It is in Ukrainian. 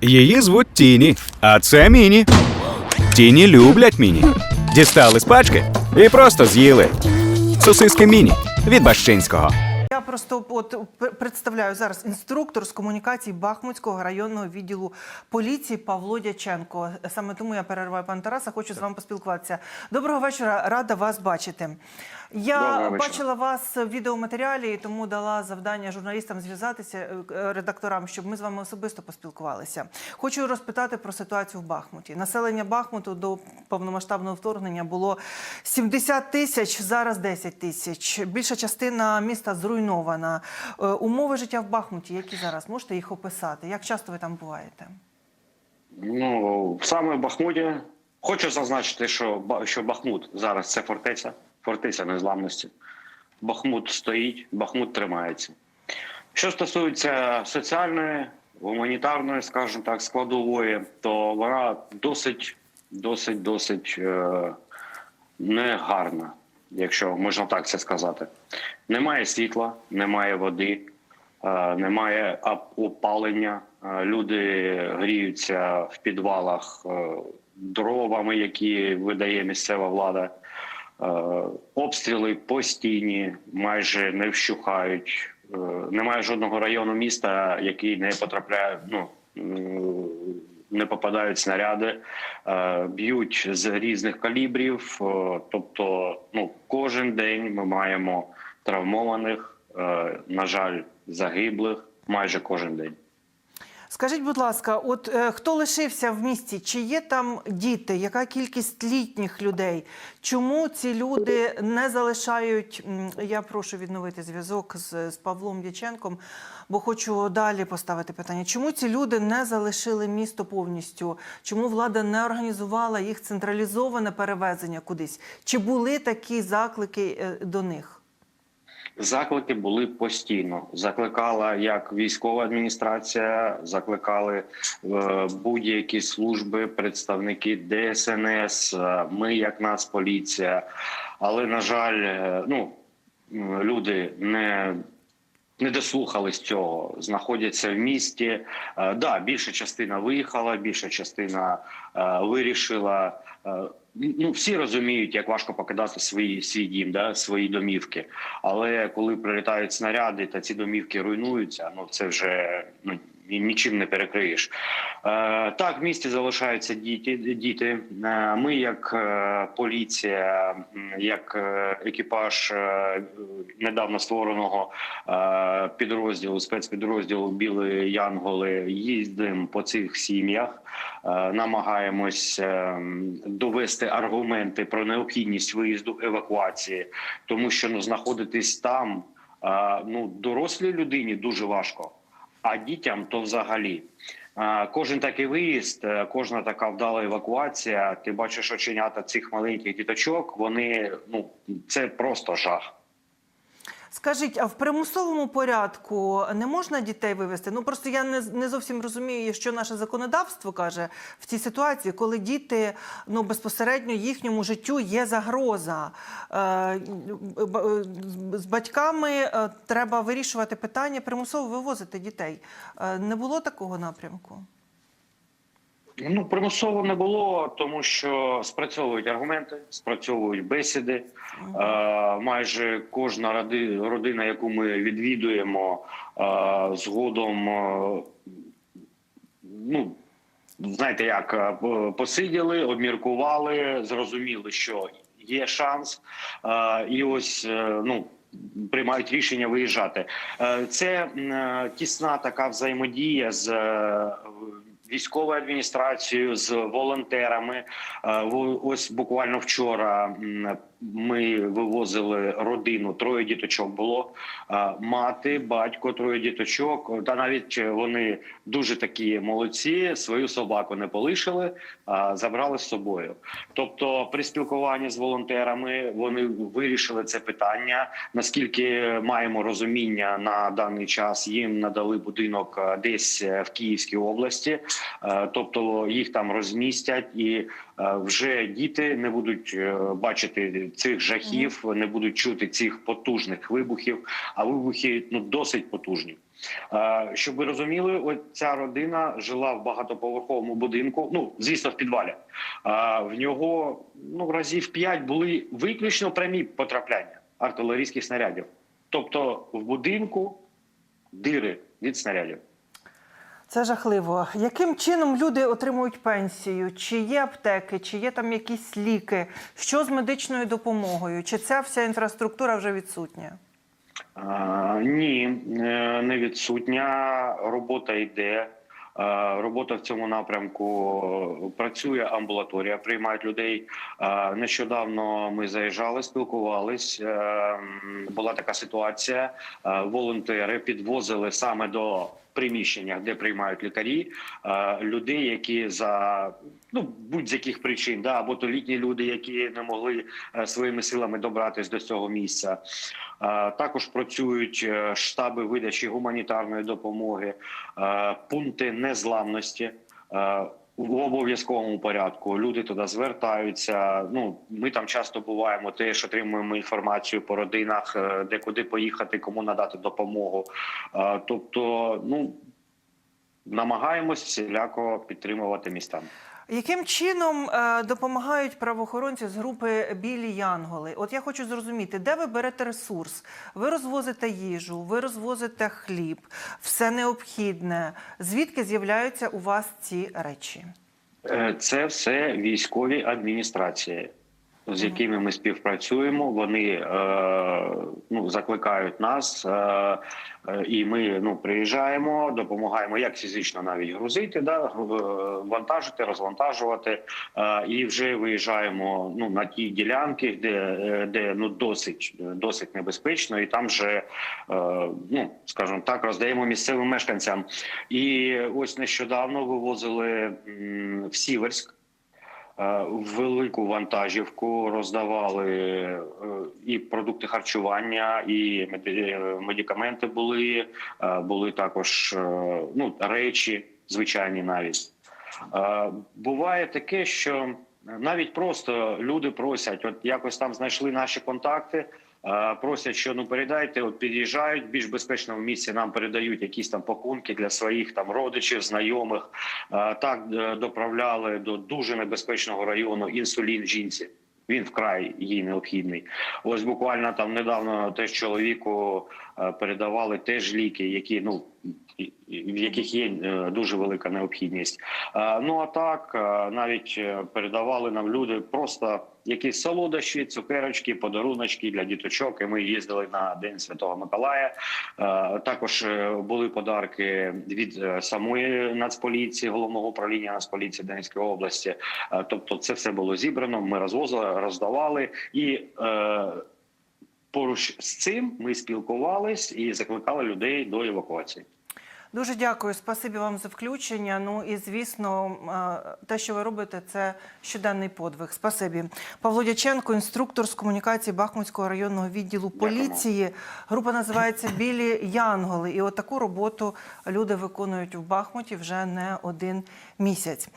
Її звуть Тіні, а це Міні. Тіні люблять Міні. Дістали з пачки і просто з'їли. Сосиски Міні від Бащинського. Просто от представляю зараз інструктор з комунікацій Бахмутського районного відділу поліції Павло Дяченко. Саме тому я перериваю пан Тараса. Хочу з вами поспілкуватися. Доброго вечора, рада вас бачити. Я Доброго вечора. бачила вас в відеоматеріалі, тому дала завдання журналістам зв'язатися е, редакторам, щоб ми з вами особисто поспілкувалися. Хочу розпитати про ситуацію в Бахмуті. Населення Бахмуту до повномасштабного вторгнення було 70 тисяч, зараз 10 тисяч. Більша частина міста зруйнована. Е, Умови життя в Бахмуті, які зараз можете їх описати? Як часто ви там буваєте? Ну саме в Бахмуті хочу зазначити, що що Бахмут зараз це фортеця, фортеця незламності. Бахмут стоїть, Бахмут тримається. Що стосується соціальної, гуманітарної, скажімо так, складової, то вона досить, досить, досить е, негарна, якщо можна так це сказати. Немає світла, немає води, е, немає опалення. Е, Люди гріються в підвалах е, дровами, які видає місцева влада. Обстріли постійні, майже не вщухають. Немає жодного району міста, який не потрапляє. Ну не попадають снаряди, е, б'ють з різних калібрів. е, Тобто, ну кожен день ми маємо травмованих, е, на жаль, загиблих майже кожен день. Скажіть, будь ласка, от е, хто лишився в місті? Чи є там діти? Яка кількість літніх людей? Чому ці люди не залишають? Я прошу відновити зв'язок з, з Павлом Дяченком, бо хочу далі поставити питання. Чому ці люди не залишили місто повністю? Чому влада не організувала їх централізоване перевезення кудись? Чи були такі заклики е, до них? Заклики були постійно. Закликала як військова адміністрація, закликали е, будь-які служби, представники ДСНС, е, ми як Нацполіція. Але на жаль, е, ну люди не. Не дослухались цього, знаходяться в місті. Е, да, більша частина виїхала, більша частина е, вирішила. Е, ну, всі розуміють, як важко покидати свої свій дім, да, свої домівки. Але коли прилітають снаряди та ці домівки руйнуються, ну це вже ну ні- нічим не перекриєш. Е, так, в місті залишаються діти. діти. Е, ми, як е, поліція, як екіпаж недавно створеного підрозділу, спецпідрозділу Білі Янголи, їздимо по цих сім'ях, намагаємось довести аргументи про необхідність виїзду евакуації, тому що ну, знаходитись там ну дорослій людині дуже важко, а дітям то взагалі. Кожен такий виїзд, е, кожна така вдала евакуація. Ти бачиш оченята цих маленьких діточок. Вони ну це просто жах. Скажіть, а в примусовому порядку не можна дітей вивезти? Ну просто я не, не зовсім розумію, що наше законодавство каже в цій ситуації, коли діти ну безпосередньо їхньому життю є загроза. Е, з батьками е, треба вирішувати питання, примусово вивозити дітей. Е, не було такого напрямку? Ну примусово не було, тому що спрацьовують аргументи, спрацьовують бесіди. Е, майже кожна роди, родина, яку ми відвідуємо, е, згодом, е, ну знаєте, як е, посиділи, обміркували, зрозуміли, що є шанс, е, і ось е, ну. Приймають рішення виїжджати. Це тісна така взаємодія з військовою адміністрацією, з волонтерами. Е, Ось буквально вчора ми вивозили родину. Троє діточок було Е, мати, батько, троє діточок. Та навіть вони дуже такі молодці. Свою собаку не полишили, а забрали з собою. Тобто, при спілкуванні з волонтерами вони вирішили це питання. Наскільки маємо розуміння на даний час, їм надали будинок е, десь е, в Київській області. Е, тобто їх там розмістять, і е, вже діти не будуть е, бачити цих жахів, не будуть чути цих потужних вибухів. А вибухи ну досить потужні. Щоб ви розуміли, от ця родина жила в багатоповерховому будинку. Ну звісно, в підвалі. В нього ну разів п'ять були виключно прямі потрапляння артилерійських снарядів. Тобто в будинку дири від снарядів. Це жахливо. Яким чином люди отримують пенсію? Чи є аптеки, чи є там якісь ліки? Що з медичною допомогою? Чи ця вся інфраструктура вже відсутня? А, ні, е, не відсутня. Робота йде. Е, Робота в цьому напрямку працює амбулаторія, приймають людей. Е, Нещодавно ми заїжджали, спілкувались. Була така ситуація. Волонтери підвозили саме до приміщення, де приймають лікарі, е, людей, які за ну будь-з яких причин, да, або то літні люди, які не могли е, своїми силами добратися до цього місця. Е, Також працюють штаби видачі гуманітарної допомоги, пункти незламності. В обов'язковому порядку люди туди звертаються. Ну ми там часто буваємо, теж отримуємо інформацію по родинах, е, де куди поїхати, кому надати допомогу. Е, Тобто, ну намагаємось всіляко підтримувати містам. Яким чином е, допомагають правоохоронці з групи Білі Янголи? От я хочу зрозуміти, де ви берете ресурс? Ви розвозите їжу, ви розвозите хліб, все необхідне. Звідки з'являються у вас ці речі? Е, Це все військові адміністрації, з якими ми співпрацюємо. Вони е, ну, закликають нас, е, е, і ми ну, приїжджаємо, допомагаємо як фізично навіть грузити, да, вантажити, розвантажувати. Е, і вже виїжджаємо ну, на ті ділянки, де, де ну, досить, досить небезпечно, і там вже, е, ну, скажімо так, роздаємо місцевим мешканцям. І ось нещодавно вивозили в Сіверськ. Е, Велику вантажівку роздавали е, і продукти харчування, і е, медикаменти були. Були також ну, речі, звичайні навіть. Буває таке, що навіть просто люди просять, от якось там знайшли наші контакти. Е, Просять, що ну передайте, от під'їжджають більш безпечному місці. Нам передають якісь там пакунки для своїх там родичів, знайомих. Е, Так е, доправляли до дуже небезпечного району інсулін жінці. Він вкрай їй необхідний. Ось буквально там недавно теж чоловіку передавали теж ліки, які ну в яких є е, дуже велика необхідність. Е, Ну а так е, навіть е, передавали нам люди просто якісь солодощі, цукерочки, подаруночки для діточок. І ми їздили на День Святого Миколая. Е, Також е, були подарки від е, самої Нацполіції, головного управління Нацполіції Донецької області. Е, Тобто, це все було зібрано. Ми розвозили, роздавали і. Поруч з цим ми спілкувались і закликали людей до евакуації. Дуже дякую, спасибі вам за включення. Ну і звісно, е, те, що ви робите, це щоденний подвиг. Спасибі. Павло Дяченко, інструктор з комунікації Бахмутського районного відділу поліції. Група називається Білі Янголи. І от таку роботу люди виконують в Бахмуті вже не один місяць.